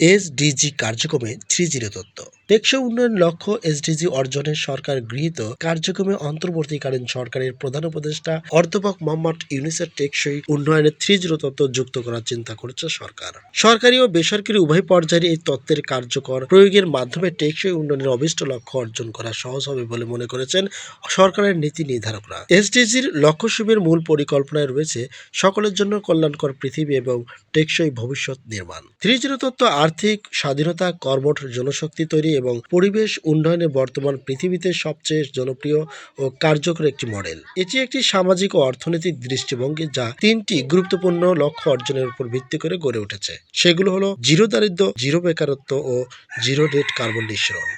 SDG কার্যক্রমে three zero তত্ত্ব টেকসই উন্নয়ন লক্ষ্য এসডিজি অর্জনের সরকার গৃহীত কার্যক্রমে অন্তর্বর্তীকালীন সরকারের প্রধান উপদেষ্টা অধ্যাপক মোহাম্মদ ইউনিসের টেকসই উন্নয়নের থ্রি জিরো তত্ত্ব যুক্ত করার চিন্তা করছে সরকার। সরকারি ও বেসরকারি উভয় পর্যায়ে এই তত্ত্বের কার্যকর প্রয়োগের মাধ্যমে টেকসই উন্নয়নের অভিষ্ট লক্ষ্য অর্জন করা সহজ হবে বলে মনে করেছেন সরকারের নীতি নির্ধারকরা। এসডিজির লক্ষ্যসূচের মূল পরিকল্পনায় রয়েছে সকলের জন্য কল্যাণকর পৃথিবী এবং টেকসই ভবিষ্যৎ নির্মাণ। থ্রি জিরো তত্ত্ব আর্থিক স্বাধীনতা, কর্মঠ জনশক্তি তৈরি এবং পরিবেশ উন্নয়নে বর্তমান পৃথিবীতে সবচেয়ে জনপ্রিয় ও কার্যকর একটি মডেল। এটি একটি সামাজিক ও অর্থনৈতিক দৃষ্টিভঙ্গি যা তিনটি গুরুত্বপূর্ণ লক্ষ্য অর্জনের উপর ভিত্তি করে গড়ে উঠেছে। সেগুলো হলো জিরো দারিদ্র জিরো বেকারত্ব ও জিরো ডেট কার্বন নিঃসরণ।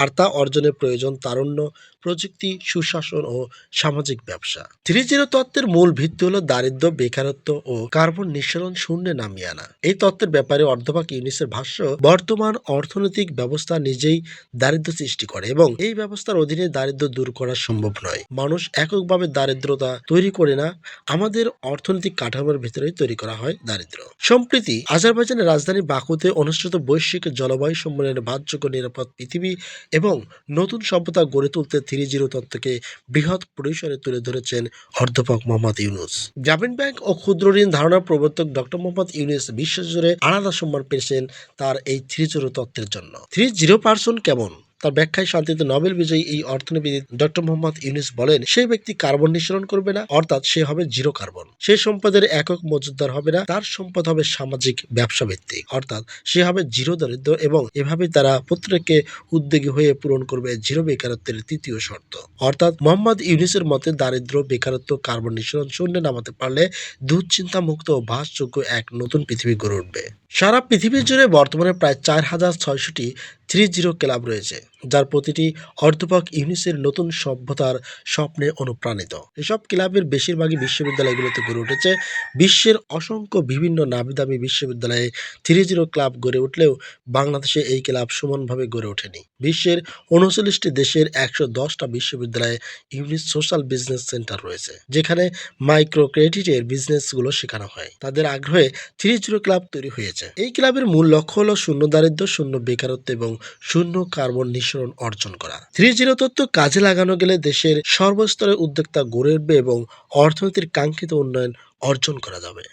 আর তা অর্জনের প্রয়োজন, তারুণ্য, প্রযুক্তি, সুশাসন ও সামাজিক ব্যবসা। থ্রি জিরো তত্ত্বের মূল ভিত্তি হলো দারিদ্র্য বেকারত্ব ও কার্বন নিঃসরণ শূন্যে নামিয়ে আনা। এই তত্ত্বের ব্যাপারে অর্ধবাক ইউনিসের ভাষ্য, বর্তমান অর্থনৈতিক ব্যবস্থা নিজেই দারিদ্র্য সৃষ্টি করে এবং এই ব্যবস্থার অধীনে দারিদ্র্য দূর করা সম্ভব নয়। মানুষ এককভাবে দারিদ্রতা তৈরি করে না, আমাদের অর্থনৈতিক কাঠামোর ভিতরেই তৈরি করা হয় দারিদ্র্য। সম্প্রতি আজারবাইজানের রাজধানী বাকুতে অনুষ্ঠিত বৈশ্বিক জলবায়ু সম্মেলনের বাদযোগ্য নিরাপদ পৃথিবী এবং নতুন সভ্যতা গড়ে তুলতে থ্রি জিরো তত্ত্বকে বৃহৎ পরিসরে তুলে ধরেছেন অধ্যাপক মোহাম্মদ ইউনুস। গ্রামীণ ব্যাংক ও ক্ষুদ্র ঋণ ধারণার প্রবর্তক ডক্টর মোহাম্মদ ইউনুস বিশ্বজুড়ে আলাদা সম্মান পেয়েছেন তার এই থ্রি জিরো তত্ত্বের জন্য। থ্রি জিরো পার্সন কেমন? তার ব্যাখ্যায় শান্তিতে নোবেল বিজয়ী এই অর্থনীতিবিদ ডক্টর মোহাম্মদ ইউনুস বলেন, সেই ব্যক্তি কার্বন নিঃসরণ করবে না, অর্থাৎ সে হবে জিরো কার্বন। সে সম্পদের একক মজুদার হবে না, তার সম্পদ হবে সামাজিক ব্যবসা ভিত্তিক অর্থাৎ সে হবে জিরো দারিদ্র এবং এভাবে তারা প্রত্যেককে উদ্যোগী হয়ে পূরণ করবে জিরো বেকারত্বের তৃতীয় শর্ত। অর্থাৎ মোহাম্মদ ইউনুসের মতে দারিদ্র, বেকারত্ব, কার্বন নিঃসরণ শূন্যে নামাতে পারলে দুশ্চিন্তা মুক্ত ও বাসযোগ্য এক নতুন পৃথিবী গড়ে উঠবে। সারা পৃথিবী জুড়ে বর্তমানে প্রায় চার হাজার ছয়শটি থ্রি জিরো ক্লাব রয়েছে। যার প্রতিটি অর্ধপক ইউনিসের নতুন সভ্যতার স্বপ্নে অনুপ্রাণিত। এসব ক্লাবের বেশিরভাগই বিশ্ববিদ্যালয়গুলোতে গড়ে উঠেছে। বিশ্বের অসংখ্য বিভিন্ন নামিদামি বিশ্ববিদ্যালয়ে থ্রি জিরো ক্লাব গড়ে উঠলেও বাংলাদেশে এই ক্লাব সমানভাবে গড়ে ওঠেনি। বিশ্বের উনচল্লিশটি দেশের একশো দশটা বিশ্ববিদ্যালয়ে ইউনিস সোশ্যাল বিজনেস সেন্টার রয়েছে, যেখানে মাইক্রো ক্রেডিটের বিজনেসগুলো শেখানো হয়। তাদের আগ্রহে থ্রি জিরো ক্লাব তৈরি হয়েছে। এই ক্লাবের মূল লক্ষ্য হলো শূন্য দারিদ্র্য, শূন্য বেকারত্ব এবং শূন্য কার্বন নিঃসরণ অর্জন করা। থ্রি জিরো তত্ত্ব কাজে লাগানো গেলে দেশের সর্বস্তরের উদ্যোক্তা গড়ে উঠবে এবং অর্থনীতির কাঙ্ক্ষিত উন্নয়ন অর্জন করা যাবে।